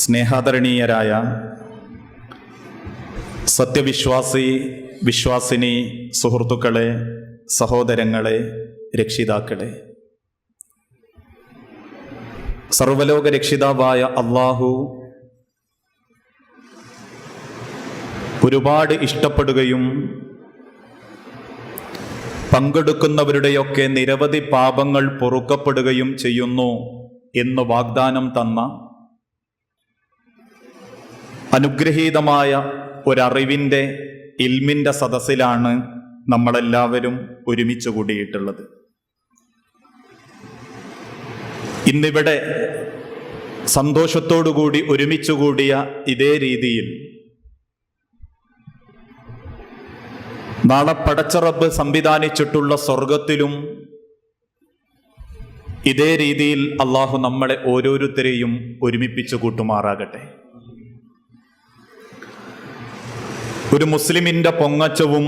സ്നേഹാദരണീയരായ സത്യവിശ്വാസി വിശ്വാസിനി സുഹൃത്തുക്കളെ സഹോദരങ്ങളെ രക്ഷിതാക്കളെ. സർവലോക രക്ഷിതാവായ അള്ളാഹു ഒരുപാട് ഇഷ്ടപ്പെടുകയും പങ്കെടുക്കുന്നവരുടെയൊക്കെ നിരവധി പാപങ്ങൾ പൊറുക്കപ്പെടുകയും ചെയ്യുന്നു എന്ന് വാഗ്ദാനം തന്ന അനുഗ്രഹീതമായ ഒരറിവിന്റെ ഇൽമിന്റെ സദസ്സിലാണ് നമ്മളെല്ലാവരും ഒരുമിച്ച് കൂടിയിട്ടുള്ളത്. ഇന്നിവിടെ സന്തോഷത്തോടുകൂടി ഒരുമിച്ച് കൂടിയ ഇതേ രീതിയിൽ നാളെ പടച്ചറബ് സംവിധാനിച്ചിട്ടുള്ള സ്വർഗത്തിലും ഇതേ രീതിയിൽ അള്ളാഹു നമ്മളെ ഓരോരുത്തരെയും ഒരുമിപ്പിച്ചു കൂട്ടുമാറാകട്ടെ. ഒരു മുസ്ലിമിന്റെ പൊങ്ങച്ചവും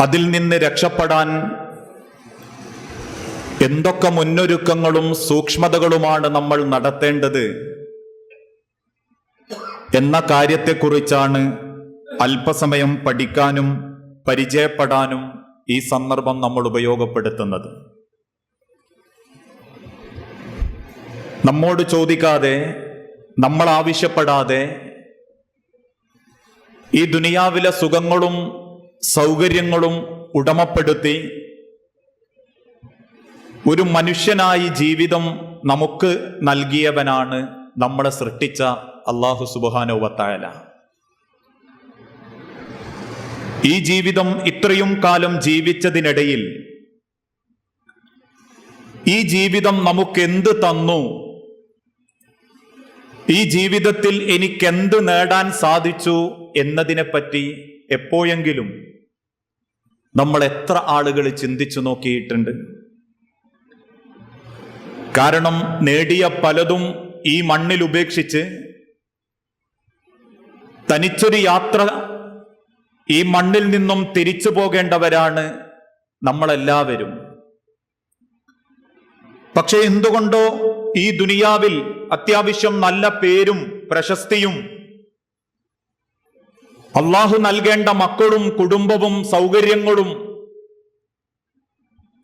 അതിൽ നിന്ന് രക്ഷപ്പെടാൻ എന്തൊക്കെ മുന്നൊരുക്കങ്ങളും സൂക്ഷ്മതകളുമാണ് നമ്മൾ നടത്തേണ്ടത് എന്ന കാര്യത്തെക്കുറിച്ചാണ് അല്പസമയം പഠിക്കാനും പരിചയപ്പെടാനും ഈ സന്ദർഭം നമ്മൾ ഉപയോഗപ്പെടുത്തുന്നത്. നമ്മോട് ചോദിക്കാതെ നമ്മൾ ആവശ്യപ്പെടാതെ ഈ ദുനിയാവിലെ സുഖങ്ങളും സൗകര്യങ്ങളും ഉടമപ്പെടുത്തി ഒരു മനുഷ്യനായി ജീവിതം നമുക്ക് നൽകിയവനാണ് നമ്മളെ സൃഷ്ടിച്ച അള്ളാഹു സുബാനോവത്തായാല ഈ ജീവിതം ഇത്രയും കാലം ജീവിച്ചതിനിടയിൽ ഈ ജീവിതം നമുക്കെന്ത് തന്നു? ഈ ജീവിതത്തിൽ എനിക്കെന്ത് നേടാൻ സാധിച്ചു? എന്നതിനെപ്പറ്റി എപ്പോഴെങ്കിലും നമ്മൾ എത്ര ആളുകൾ ചിന്തിച്ചു നോക്കിയിട്ടുണ്ട്? കാരണം നേടിയ പലതും ഈ മണ്ണിൽ ഉപേക്ഷിച്ച് തനിച്ചൊരു യാത്ര ഈ മണ്ണിൽ നിന്നും തിരിച്ചു പോകേണ്ടവരാണ് നമ്മളെല്ലാവരും. പക്ഷെ എന്തുകൊണ്ടോ ഈ ദുനിയാവിൽ അത്യാവശ്യം നല്ല പേരും പ്രശസ്തിയും അള്ളാഹു നൽകേണ്ട മക്കളും കുടുംബവും സൗകര്യങ്ങളും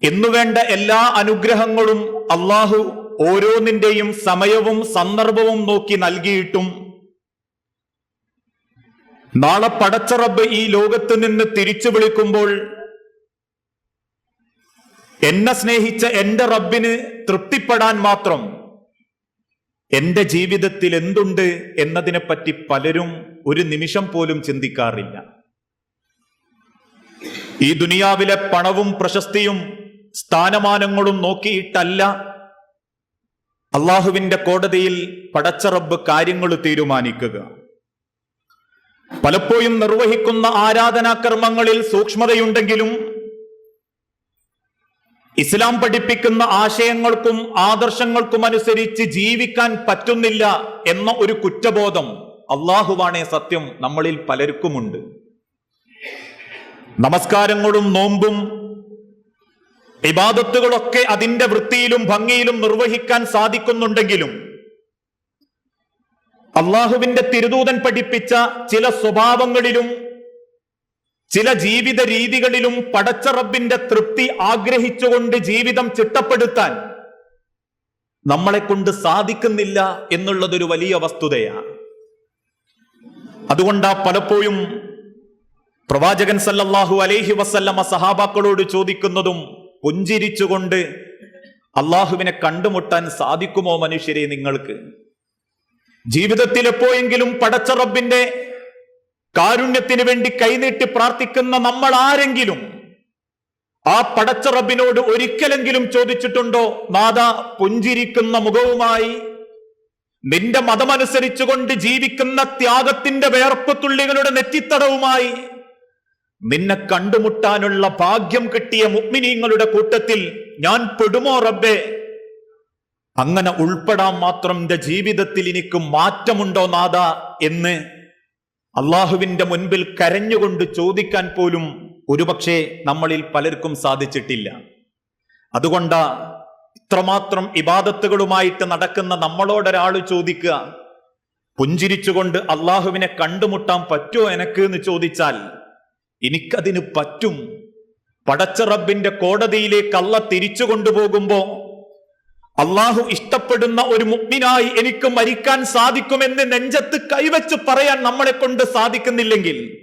എന്നുവേണ്ട എല്ലാ അനുഗ്രഹങ്ങളും അള്ളാഹു ഓരോന്നിന്റെയും സമയവും സന്ദർഭവും നോക്കി നൽകിയിട്ടും നാളെ പടച്ചറബ് ഈ ലോകത്ത് നിന്ന് തിരിച്ചു വിളിക്കുമ്പോൾ എന്നെ സ്നേഹിച്ച എന്റെ റബ്ബിന് തൃപ്തിപ്പെടാൻ മാത്രം എന്റെ ജീവിതത്തിൽ എന്തുണ്ട് എന്നതിനെപ്പറ്റി പലരും ഒരു നിമിഷം പോലും ചിന്തിക്കാറില്ല. ഈ ദുനിയാവിലെ പണവും പ്രശസ്തിയും സ്ഥാനമാനങ്ങളും നോക്കിയിട്ടല്ല അള്ളാഹുവിന്റെ കോടതിയിൽ പടച്ചറബ് കാര്യങ്ങൾ തീരുമാനിക്കുക. പലപ്പോഴും നിർവഹിക്കുന്ന ആരാധനാകർമ്മങ്ങളിൽ സൂക്ഷ്മതയുണ്ടെങ്കിലും ഇസ്ലാം പഠിപ്പിക്കുന്ന ആശയങ്ങൾക്കും ആദർശങ്ങൾക്കും അനുസരിച്ച് ജീവിക്കാൻ പറ്റുന്നില്ല എന്ന ഒരു കുറ്റബോധം അള്ളാഹുവാണേ സത്യം നമ്മളിൽ പലർക്കുമുണ്ട്. നമസ്കാരങ്ങളും നോമ്പും ഇബാദത്തുകളൊക്കെ അതിന്റെ വൃത്തിയിലും ഭംഗിയിലും നിർവഹിക്കാൻ സാധിക്കുന്നുണ്ടെങ്കിലും അള്ളാഹുവിന്റെ തിരുദൂതൻ പഠിപ്പിച്ച ചില സ്വഭാവങ്ങളിലും ചില ജീവിത രീതികളിലും പടച്ച റബ്ബിന്റെ തൃപ്തി ആഗ്രഹിച്ചുകൊണ്ട് ജീവിതം ചിട്ടപ്പെടുത്താൻ നമ്മളെ കൊണ്ട് സാധിക്കുന്നില്ല എന്നുള്ളതൊരു വലിയ വസ്തുതയാണ്. അതുകൊണ്ടാ പലപ്പോഴും പ്രവാചകൻ സല്ലല്ലാഹു അലൈഹി വസല്ലമ സഹാബാക്കളോട് ചോദിക്കുന്നതും പുഞ്ചിരിച്ചുകൊണ്ട് അള്ളാഹുവിനെ കണ്ടുമുട്ടാൻ സാധിക്കുമോ മനുഷ്യരെ നിങ്ങൾക്ക്? ജീവിതത്തിൽ എപ്പോഴെങ്കിലും പടച്ച റബ്ബിന്റെ കാരുണ്യത്തിന് വേണ്ടി കൈനീട്ടി പ്രാർത്ഥിക്കുന്ന നമ്മൾ ആരെങ്കിലും ആ പടച്ച റബ്ബിനോട് ഒരിക്കലെങ്കിലും ചോദിച്ചിട്ടുണ്ടോ? നാഥ പുഞ്ചിരിക്കുന്ന മുഖവുമായി നിന്റെ മതമനുസരിച്ചുകൊണ്ട് ജീവിക്കുന്ന ത്യാഗത്തിന്റെ വേർപ്പ് തുള്ളികളുടെ നെറ്റിത്തടവുമായി നിന്നെ കണ്ടുമുട്ടാനുള്ള ഭാഗ്യം കിട്ടിയ മുഗ്മിനീങ്ങളുടെ കൂട്ടത്തിൽ ഞാൻ പെടുമോ റബ്ബേ? അങ്ങനെ ഉൾപ്പെടാൻ മാത്രം എന്റെ ജീവിതത്തിൽ എനിക്ക് മാറ്റമുണ്ടോ നാഥ എന്ന് അള്ളാഹുവിന്റെ മുൻപിൽ കരഞ്ഞുകൊണ്ട് ചോദിക്കാൻ പോലും ഒരുപക്ഷെ നമ്മളിൽ പലർക്കും സാധിച്ചിട്ടില്ല. അതുകൊണ്ട് ഇത്രമാത്രം ഇബാദത്തുകളുമായിട്ട് നടക്കുന്ന നമ്മളോടൊരാൾ ചോദിക്കുക പുഞ്ചിരിച്ചുകൊണ്ട് അള്ളാഹുവിനെ കണ്ടുമുട്ടാൻ പറ്റുമോ എനക്ക് എന്ന് ചോദിച്ചാൽ എനിക്കതിന് പറ്റും. പടച്ച റബ്ബിന്റെ കോടതിയിലേക്ക് അള്ള തിരിച്ചു കൊണ്ടുപോകുമ്പോ അള്ളാഹു ഇഷ്ടപ്പെടുന്ന ഒരു മുഗ്മിനായി എനിക്ക് മരിക്കാൻ സാധിക്കുമെന്ന് നെഞ്ചത്ത് കൈവച്ച് പറയാൻ നമ്മളെ കൊണ്ട് സാധിക്കുന്നില്ലെങ്കിൽ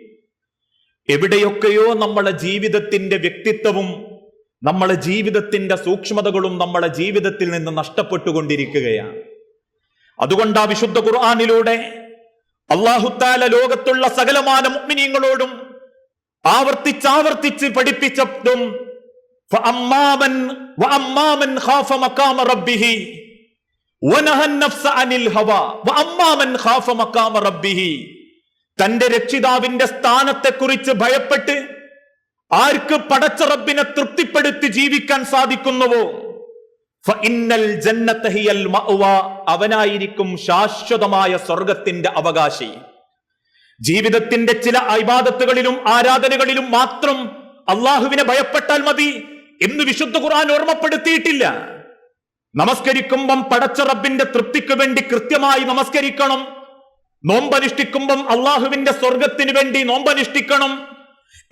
എവിടെയൊക്കെയോ നമ്മളെ ജീവിതത്തിന്റെ വ്യക്തിത്വവും നമ്മളെ ജീവിതത്തിന്റെ സൂക്ഷ്മതകളും നമ്മളെ ജീവിതത്തിൽ നിന്ന് നഷ്ടപ്പെട്ടുകൊണ്ടിരിക്കുകയാണ്. അതുകൊണ്ട് ആ വിശുദ്ധ ഖുർആാനിലൂടെ അള്ളാഹുത്താല ലോകത്തുള്ള സകലമാന മുഗ്മിനീങ്ങളോടും ആവർത്തിച്ചാവർത്തിച്ച് പഠിപ്പിച്ചതും തന്റെ രക്ഷിതാവിന്റെ സ്ഥാനത്തെക്കുറിച്ച് ഭയപ്പെട്ട് ആർക്ക് പടച്ച റബ്ബിനെ തൃപ്തിപ്പെടുത്തി ജീവിക്കാൻ സാധിക്കുന്നുവോ? അവനായിരിക്കും ശാശ്വതമായ സ്വർഗത്തിന്റെ അവകാശി. ജീവിതത്തിന്റെ ചില അഭിവാദത്തുകളിലും ആരാധനകളിലും മാത്രം അള്ളാഹുവിനെ ഭയപ്പെട്ടാൽ മതി. എന്ന് വിശുദ്ധ ഖുർആൻ ഓർമ്മപ്പെടുത്തിയിട്ടില്ല. നമസ്കരിക്കുമ്പം പടച്ച റബ്ബിന്റെ തൃപ്തിക്ക് വേണ്ടി കൃത്യമായി നമസ്കരിക്കണം. നോമ്പനുഷ്ഠിക്കുമ്പം അള്ളാഹുവിന്റെ സ്വർഗത്തിന് വേണ്ടി നോമ്പനുഷ്ഠിക്കണം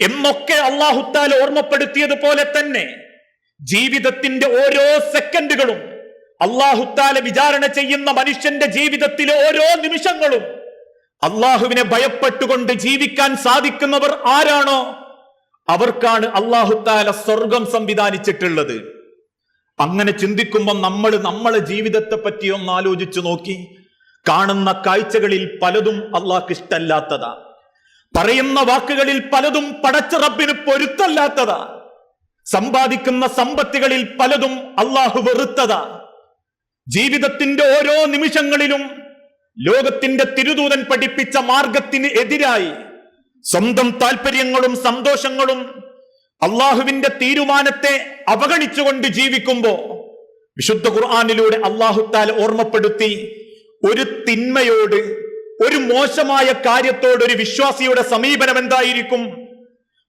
എന്നൊക്കെ അള്ളാഹുത്താൽ ഓർമ്മപ്പെടുത്തിയതുപോലെ തന്നെ ജീവിതത്തിന്റെ ഓരോ സെക്കൻഡുകളും അള്ളാഹുത്താല വിചാരണ ചെയ്യുന്ന മനുഷ്യന്റെ ജീവിതത്തിലെ ഓരോ നിമിഷങ്ങളും അള്ളാഹുവിനെ ഭയപ്പെട്ടുകൊണ്ട് ജീവിക്കാൻ സാധിക്കുന്നവർ ആരാണോ? അവർക്കാണ് അള്ളാഹുത്താല സ്വർഗം സംവിധാനിച്ചിട്ടുള്ളത്. അങ്ങനെ ചിന്തിക്കുമ്പോൾ നമ്മൾ നമ്മളെ ജീവിതത്തെ പറ്റി ഒന്ന് ആലോചിച്ചു നോക്കി. കാണുന്ന കാഴ്ചകളിൽ പലതും അള്ളാഹ്ക്ക് ഇഷ്ടല്ലാത്തതാ പറയുന്ന വാക്കുകളിൽ പലതും പടച്ച റബ്ബിന് പൊരുത്തല്ലാത്തതാ സമ്പാദിക്കുന്ന സമ്പത്തുകളിൽ പലതും അള്ളാഹു വെറുത്തതാ. ജീവിതത്തിന്റെ ഓരോ നിമിഷങ്ങളിലും ലോകത്തിന്റെ തിരുദൂതൻ പഠിപ്പിച്ച മാർഗത്തിന് എതിരായി സ്വന്തം താല്പര്യങ്ങളും സന്തോഷങ്ങളും അള്ളാഹുവിന്റെ തീരുമാനത്തെ അവഗണിച്ചുകൊണ്ട് ജീവിക്കുമ്പോ വിശുദ്ധ ഖുർആാനിലൂടെ അള്ളാഹുത്താൽ ഓർമ്മപ്പെടുത്തി ഒരു തിന്മയോട് ഒരു മോശമായ കാര്യത്തോട് ഒരു വിശ്വാസിയുടെ സമീപനം എന്തായിരിക്കും?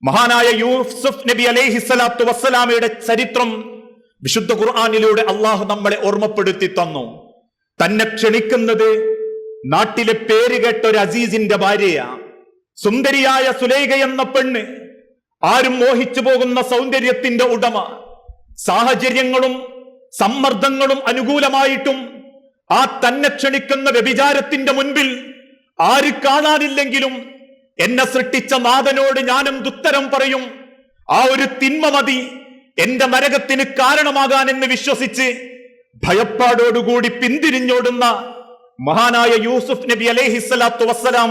മഹാനായ യൂസുഫ് നബി അലൈഹി സ്വലാത്തു വസ്സലാമയുടെ ചരിത്രം വിശുദ്ധ ഖുർആാനിലൂടെ അള്ളാഹു നമ്മളെ ഓർമ്മപ്പെടുത്തി തന്നു. തന്നെ ക്ഷണിക്കുന്നത് നാട്ടിലെ പേര് കേട്ട ഒരു അസീസിന്റെ ഭാര്യയാ. സുന്ദരിയായ സുലേഖ എന്ന പെണ്ണ് ആരും മോഹിച്ചു പോകുന്ന സൗന്ദര്യത്തിന്റെ ഉടമ. സാഹചര്യങ്ങളും സമ്മർദ്ദങ്ങളും അനുകൂലമായിട്ടും ആ തന്നെ ക്ഷണിക്കുന്ന വ്യഭിചാരത്തിന്റെ മുൻപിൽ ആര് കാണാനില്ലെങ്കിലും എന്നെ സൃഷ്ടിച്ച നാഥനോട് ഞാനും ദുത്തരം പറയും ആ ഒരു തിന്മ മതി എന്റെ നരകത്തിന് കാരണമാകാൻ എന്ന് വിശ്വസിച്ച് ഭയപ്പാടോടുകൂടി പിന്തിരിഞ്ഞോടുന്ന മഹാനായ യൂസുഫ് നബി അലേഹിസ്സലാത്തു വസ്സലാം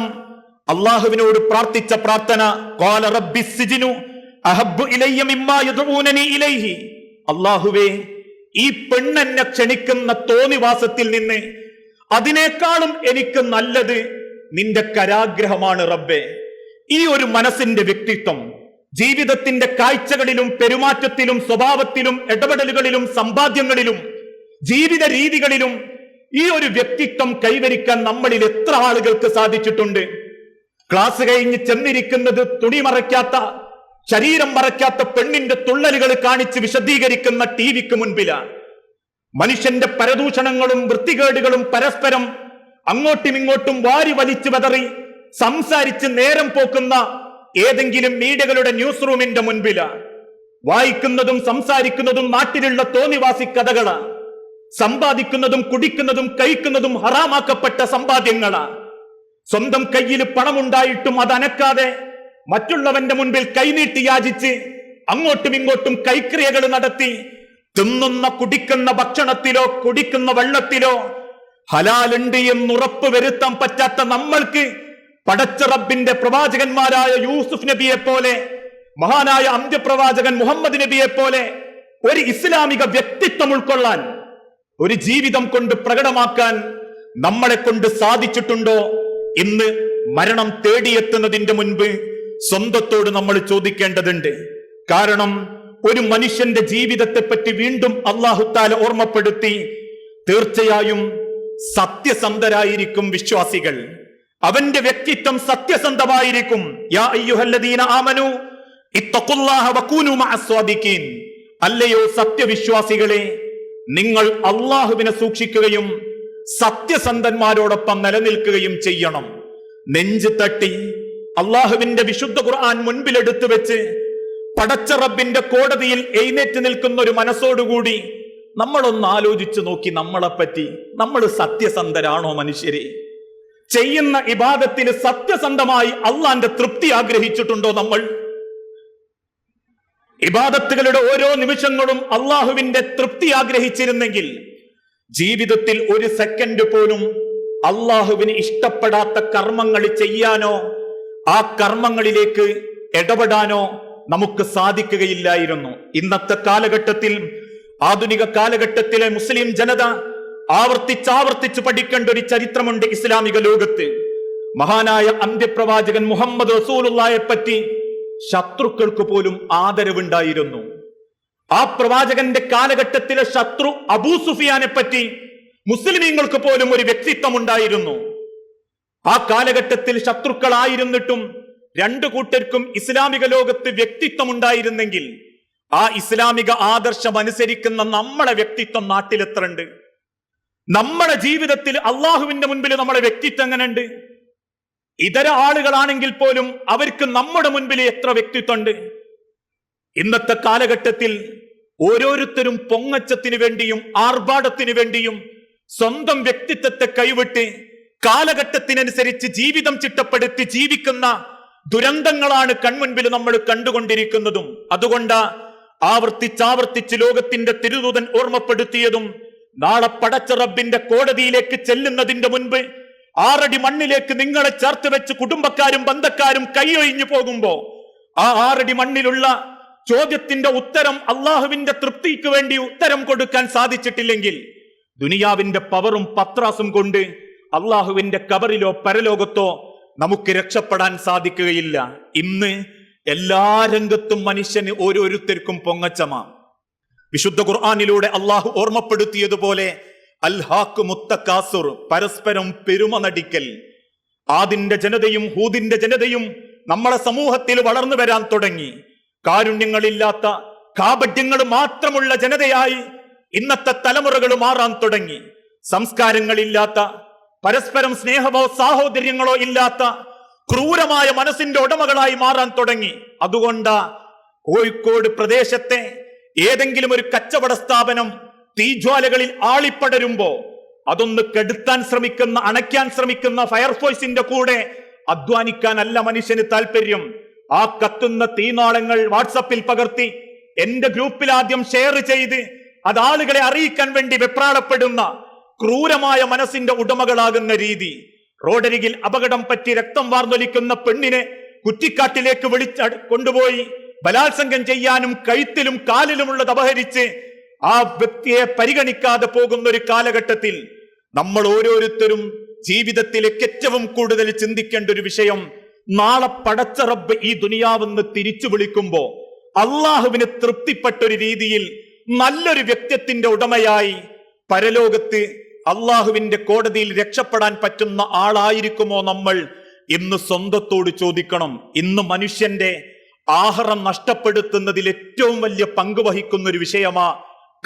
അള്ളാഹുവിനോട് പ്രാർത്ഥിച്ച പ്രാർത്ഥന "ഖാല റബ്ബി സിജിനു അഹബ്ബു മിമ്മാ ഇലൈഹി. അള്ളാഹുവേ ഈ പെണ്ണെന്നെ ക്ഷണിക്കുന്ന തോന്നിവാസത്തിൽ നിന്ന് അതിനേക്കാളും എനിക്ക് നല്ലത് നിന്റെ കരാഗ്രഹമാണ് റബ്ബെ. ഈ ഒരു മനസ്സിന്റെ വ്യക്തിത്വം ജീവിതത്തിന്റെ കാഴ്ചകളിലും പെരുമാറ്റത്തിലും സ്വഭാവത്തിലും ഇടപെടലുകളിലും സമ്പാദ്യങ്ങളിലും ജീവിത രീതികളിലും ഈ ഒരു വ്യക്തിത്വം കൈവരിക്കാൻ നമ്മളിൽ എത്ര ആളുകൾക്ക് സാധിച്ചിട്ടുണ്ട്. ക്ലാസ് കഴിഞ്ഞ് ചെന്നിരിക്കുന്നത് തുണി മറയ്ക്കാത്ത ശരീരം മറയ്ക്കാത്ത പെണ്ണിന്റെ തുള്ളലുകൾ കാണിച്ച് വിശദീകരിക്കുന്ന ടി വിക്ക് മുൻപിലാണ്. മനുഷ്യന്റെ പരദൂഷണങ്ങളും വൃത്തികേടുകളും പരസ്പരം അങ്ങോട്ടും ഇങ്ങോട്ടും വാരി വലിച്ചു വെതറി സംസാരിച്ച് നേരം പോക്കുന്ന ഏതെങ്കിലും മീഡിയകളുടെ ന്യൂസ് റൂമിന്റെ മുൻപിലാണ്. വായിക്കുന്നതും സംസാരിക്കുന്നതും നാട്ടിലുള്ള തോന്നിവാസി കഥകളാണ്. സമ്പാദിക്കുന്നതും കുടിക്കുന്നതും കഴിക്കുന്നതും ഹറാമാക്കപ്പെട്ട സമ്പാദ്യങ്ങളാണ്. സ്വന്തം കയ്യിൽ പണമുണ്ടായിട്ടും അത് അനക്കാതെ മറ്റുള്ളവന്റെ മുൻപിൽ കൈനീട്ടി യാചിച്ച് അങ്ങോട്ടും ഇങ്ങോട്ടും കൈക്രിയകൾ നടത്തി തിന്നുന്ന കുടിക്കുന്ന ഭക്ഷണത്തിലോ കുടിക്കുന്ന വെള്ളത്തിലോ ഹലാലുണ്ട് എന്നുറപ്പ് വരുത്താൻ പറ്റാത്ത നമ്മൾക്ക് പടച്ച റബ്ബിന്റെ പ്രവാചകന്മാരായ യൂസുഫ് നബിയെ പോലെ മഹാനായ അന്ത്യപ്രവാചകൻ മുഹമ്മദ് നബിയെ പോലെ ഒരു ഇസ്ലാമിക വ്യക്തിത്വം ഉൾക്കൊള്ളാൻ ഒരു ജീവിതം കൊണ്ട് പ്രകടമാക്കാൻ നമ്മളെ കൊണ്ട് സാധിച്ചിട്ടുണ്ടോ? ഇന്ന് മരണം തേടിയെത്തുന്നതിന്റെ മുൻപ് സ്വന്തത്തോട് നമ്മൾ ചോദിക്കേണ്ടതുണ്ട്. കാരണം ഒരു മനുഷ്യന്റെ ജീവിതത്തെ പറ്റി വീണ്ടും അള്ളാഹുത്താല ഓർമ്മപ്പെടുത്തി തീർച്ചയായും സത്യസന്ധരായിരിക്കും വിശ്വാസികൾ. അവന്റെ വ്യക്തിത്വം സത്യസന്ധമായിരിക്കും. യാ അയ്യുഹല്ലദീന അല്ലയോ സത്യവിശ്വാസികളെ നിങ്ങൾ അള്ളാഹുവിനെ സൂക്ഷിക്കുകയും സത്യസന്ധന്മാരോടൊപ്പം നിലനിൽക്കുകയും ചെയ്യണം. നെഞ്ചു തട്ടി അള്ളാഹുവിന്റെ വിശുദ്ധ ഖുർആൻ മുൻപിലെടുത്തു വെച്ച് പടച്ച റബ്ബിന്റെ കോടതിയിൽ എഴുന്നേറ്റ് നിൽക്കുന്ന ഒരു മനസ്സോടുകൂടി നമ്മളൊന്ന് ആലോചിച്ചു നോക്കി നമ്മളെപ്പറ്റി നമ്മൾ സത്യസന്ധരാണോ മനുഷ്യരെ? ചെയ്യുന്ന ഇബാദത്തിന് സത്യസന്ധമായി അള്ളാന്റെ തൃപ്തി ആഗ്രഹിച്ചിട്ടുണ്ടോ നമ്മൾ? ഇബാദത്തുകളുടെ ഓരോ നിമിഷങ്ങളും അള്ളാഹുവിന്റെ തൃപ്തി ആഗ്രഹിച്ചിരുന്നെങ്കിൽ ജീവിതത്തിൽ ഒരു സെക്കൻഡ് പോലും അള്ളാഹുവിന് ഇഷ്ടപ്പെടാത്ത കർമ്മങ്ങൾ ചെയ്യാനോ ആ കർമ്മങ്ങളിലേക്ക് ഇടപെടാനോ നമുക്ക് സാധിക്കുകയില്ലായിരുന്നു. ഇന്നത്തെ കാലഘട്ടത്തിൽ ആധുനിക കാലഘട്ടത്തിലെ മുസ്ലിം ജനത ആവർത്തിച്ചാവർത്തിച്ച് പഠിക്കേണ്ട ഒരു ചരിത്രമുണ്ട് ഇസ്ലാമിക ലോകത്ത്. മഹാനായ അന്ത്യപ്രവാചകൻ മുഹമ്മദ് റസൂലുള്ളയെ പറ്റി ശത്രുക്കൾക്ക് പോലും ആദരവുണ്ടായിരുന്നു. ആ പ്രവാചകന്റെ കാലഘട്ടത്തിലെ ശത്രു അബൂ സുഫിയാനെ പറ്റി മുസ്ലിമീങ്ങൾക്ക് പോലും ഒരു വ്യക്തിത്വം ഉണ്ടായിരുന്നു ആ കാലഘട്ടത്തിൽ ശത്രുക്കളായിരുന്നിട്ടും രണ്ടു കൂട്ടർക്കും ഇസ്ലാമിക ലോകത്ത് വ്യക്തിത്വം ഉണ്ടായിരുന്നെങ്കിൽ ആ ഇസ്ലാമിക ആദർശം അനുസരിക്കുന്ന നമ്മളെ വ്യക്തിത്വം നാട്ടിലെത്രണ്ട്? നമ്മുടെ ജീവിതത്തിൽ അള്ളാഹുവിന്റെ മുൻപിൽ നമ്മളെ വ്യക്തിത്വം എങ്ങനെയുണ്ട്? ഇതര ആളുകളാണെങ്കിൽ പോലും അവർക്ക് നമ്മുടെ മുൻപിൽ എത്ര വ്യക്തിത്വമുണ്ട്? ഇന്നത്തെ കാലഘട്ടത്തിൽ ഓരോരുത്തരും പൊങ്ങച്ചത്തിന് വേണ്ടിയും ആർഭാടത്തിന് വേണ്ടിയും സ്വന്തം വ്യക്തിത്വത്തെ കൈവിട്ട് കാലഘട്ടത്തിനനുസരിച്ച് ജീവിതം ചിട്ടപ്പെടുത്തി ജീവിക്കുന്ന ദുരന്തങ്ങളാണ് കൺമുൻപിൽ നമ്മൾ കണ്ടുകൊണ്ടിരിക്കുന്നതും. അതുകൊണ്ട് ആവർത്തിച്ചാവർത്തിച്ച് ലോകത്തിന്റെ തിരുദൂതൻ ഓർമ്മപ്പെടുത്തിയതും നാളെ പടച്ച റബ്ബിന്റെ കോടതിയിലേക്ക് ചെല്ലുന്നതിന്റെ മുൻപ് ആറടി മണ്ണിലേക്ക് നിങ്ങളെ ചേർത്ത് വെച്ച് കുടുംബക്കാരും ബന്ധക്കാരും കൈയൊഴിഞ്ഞു പോകുമ്പോ ആ ആറടി മണ്ണിലുള്ള ചോദ്യത്തിന്റെ ഉത്തരം അള്ളാഹുവിന്റെ തൃപ്തിക്ക് വേണ്ടി ഉത്തരം കൊടുക്കാൻ സാധിച്ചിട്ടില്ലെങ്കിൽ ദുനിയാവിന്റെ പവറും പത്രാസും കൊണ്ട് അള്ളാഹുവിന്റെ കബറിലോ പരലോകത്തോ നമുക്ക് രക്ഷപ്പെടാൻ സാധിക്കുകയില്ല. ഇന്ന് എല്ലാ രംഗത്തും മനുഷ്യന് ഓരോരുത്തർക്കും പൊങ്ങച്ചമാ. വിശുദ്ധ ഖുർആാനിലൂടെ അള്ളാഹു ഓർമ്മപ്പെടുത്തിയതുപോലെ അൽഹാക്ക് മുത്തക്കാസുർ പരസ്പരം പെരുമ നടിക്കൽ. ആദിന്റെ ജനതയും ഹൂദിന്റെ ജനതയും നമ്മളെ സമൂഹത്തിൽ വളർന്നു വരാൻ തുടങ്ങി. കാരുണ്യങ്ങളില്ലാത്ത കാപട്യങ്ങൾ മാത്രമുള്ള ജനതയായി ഇന്നത്തെ തലമുറകൾ മാറാൻ തുടങ്ങി. സംസ്കാരങ്ങളില്ലാത്ത പരസ്പരം സ്നേഹമോ സാഹോദര്യങ്ങളോ ഇല്ലാത്ത ക്രൂരമായ മനസ്സിന്റെ ഉടമകളായി മാറാൻ തുടങ്ങി. അതുകൊണ്ട് കോഴിക്കോട് പ്രദേശത്തെ ഏതെങ്കിലും ഒരു കച്ചവട സ്ഥാപനം തീജ്വാലകളിൽ ആളിപ്പടരുമ്പോ അതൊന്ന് കെടുത്താൻ ശ്രമിക്കുന്ന അണയ്ക്കാൻ ശ്രമിക്കുന്ന ഫയർഫോഴ്സിന്റെ കൂടെ അധ്വാനിക്കാനല്ല മനുഷ്യന് താല്പര്യം ആ കത്തുന്ന തീനാളങ്ങൾ വാട്സപ്പിൽ പകർത്തി എന്റെ ഗ്രൂപ്പിൽ ആദ്യം ഷെയർ ചെയ്ത് അത് ആളുകളെ അറിയിക്കാൻ വേണ്ടി വെപ്രാളപ്പെടുന്ന ക്രൂരമായ മനസ്സിന്റെ ഉടമകളാകുന്ന രീതി. റോഡരികിൽ അപകടം പറ്റി രക്തം വാർന്നൊലിക്കുന്ന പെണ്ണിനെ കുറ്റിക്കാട്ടിലേക്ക് വിളിച്ച കൊണ്ടുപോയി ബലാത്സംഗം ചെയ്യാനും കഴുത്തിലും കാലിലുമുള്ളത് അപഹരിച്ച് ആ വ്യക്തിയെ പരിഗണിക്കാതെ പോകുന്ന ഒരു കാലഘട്ടത്തിൽ നമ്മൾ ഓരോരുത്തരും ജീവിതത്തിലേക്ക് ഏറ്റവും കൂടുതൽ ചിന്തിക്കേണ്ട ഒരു വിഷയം നാളെ പടച്ച റബ്ബ് ഈ ദുനിയാവെന്ന് തിരിച്ചു വിളിക്കുമ്പോ അള്ളാഹുവിന് തൃപ്തിപ്പെട്ടൊരു രീതിയിൽ നല്ലൊരു വ്യക്തിത്വത്തിന്റെ ഉടമയായി പരലോകത്ത് അള്ളാഹുവിന്റെ കോടതിയിൽ രക്ഷപ്പെടാൻ പറ്റുന്ന ആളായിരിക്കുമോ നമ്മൾ ഇന്ന് സ്വന്തത്തോട് ചോദിക്കണം. ഇന്ന് മനുഷ്യന്റെ ആഹാരം നഷ്ടപ്പെടുത്തുന്നതിൽ ഏറ്റവും വലിയ പങ്ക് വഹിക്കുന്ന ഒരു വിഷയമാ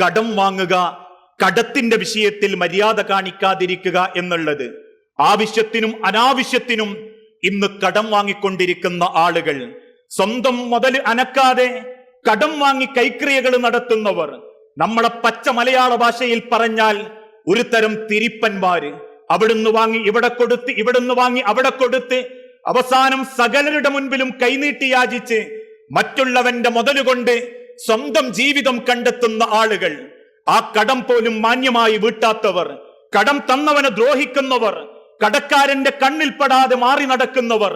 കടം വാങ്ങുക കടത്തിന്റെ വിഷയത്തിൽ മര്യാദ കാണിക്കാതിരിക്കുക എന്നുള്ളത്. ആവശ്യത്തിനും അനാവശ്യത്തിനും ഇന്ന് കടം വാങ്ങിക്കൊണ്ടിരിക്കുന്ന ആളുകൾ. സ്വന്തം മുതൽ അനക്കാതെ കടം വാങ്ങി കൈക്രിയകൾ നടത്തുന്നവർ. നമ്മളെ പച്ച മലയാള ഭാഷയിൽ പറഞ്ഞാൽ ഒരു തരം തിരിപ്പന്മാര്. അവിടുന്ന് വാങ്ങി ഇവിടെ കൊടുത്ത് ഇവിടുന്ന് വാങ്ങി അവിടെ കൊടുത്ത് അവസാനം സകലരുടെ മുൻപിലും കൈനീട്ടി യാചിച്ച് മറ്റുള്ളവന്റെ മുതലുകൊണ്ട് സ്വന്തം ജീവിതം കണ്ടെത്തുന്ന ആളുകൾ. ആ കടം പോലും മാന്യമായി വീട്ടാത്തവർ. കടം തന്നവനെ ദ്രോഹിക്കുന്നവർ. കടക്കാരന്റെ കണ്ണിൽപ്പെടാതെ മാറി നടക്കുന്നവർ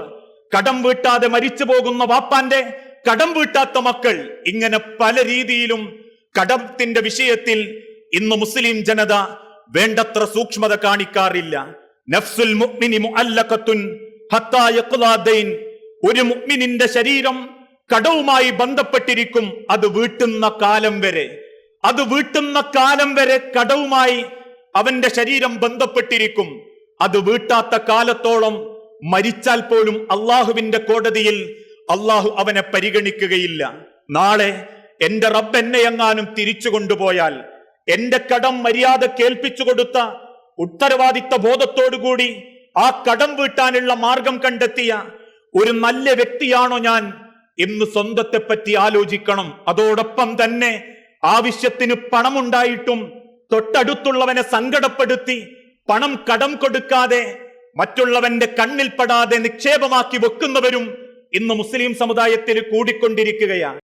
കടം വീട്ടാതെ മരിച്ചു പോകുന്ന വാപ്പാന്റെ കടം വീട്ടാത്ത മക്കൾ ഇങ്ങനെ പല രീതിയിലും കടത്തിന്റെ വിഷയത്തിൽ ഇന്ന് മുസ്ലിം ജനത വേണ്ടത്ര സൂക്ഷ്മത കാണിക്കാറില്ല. നഫ്സുൽ ഒരു മുഅ്മിനിന്റെ ശരീരം കടവുമായി ബന്ധപ്പെട്ടിരിക്കും അത് വീട്ടുന്ന കാലം വരെ. അത് വീട്ടുന്ന കാലം വരെ കടവുമായി അവന്റെ ശരീരം ബന്ധപ്പെട്ടിരിക്കും. അത് വീട്ടാത്ത കാലത്തോളം മരിച്ചാൽ പോലും അള്ളാഹുവിന്റെ കോടതിയിൽ അള്ളാഹു അവനെ പരിഗണിക്കുകയില്ല. നാളെ എന്റെ റബ്ബ് എന്നെ എങ്ങാനും തിരിച്ചു കൊണ്ടുപോയാൽ എന്റെ കടം മര്യാദ കേൾപ്പിച്ചു കൊടുത്ത ഉത്തരവാദിത്ത ബോധത്തോടുകൂടി ആ കടം വീട്ടാനുള്ള മാർഗം കണ്ടെത്തിയ ഒരു നല്ല വ്യക്തിയാണോ ഞാൻ എന്ന് സ്വന്തത്തെ പറ്റി ആലോചിക്കണം. അതോടൊപ്പം തന്നെ ആവശ്യത്തിന് പണമുണ്ടായിട്ടും തൊട്ടടുത്തുള്ളവനെ സങ്കടപ്പെടുത്തി പണം കടം കൊടുക്കാതെ മറ്റുള്ളവന്റെ കണ്ണിൽപ്പെടാതെ നിക്ഷേപമാക്കി വെക്കുന്നവരും ഇന്ന് മുസ്ലിം സമുദായത്തിൽ കൂടിക്കൊണ്ടിരിക്കുകയാണ്.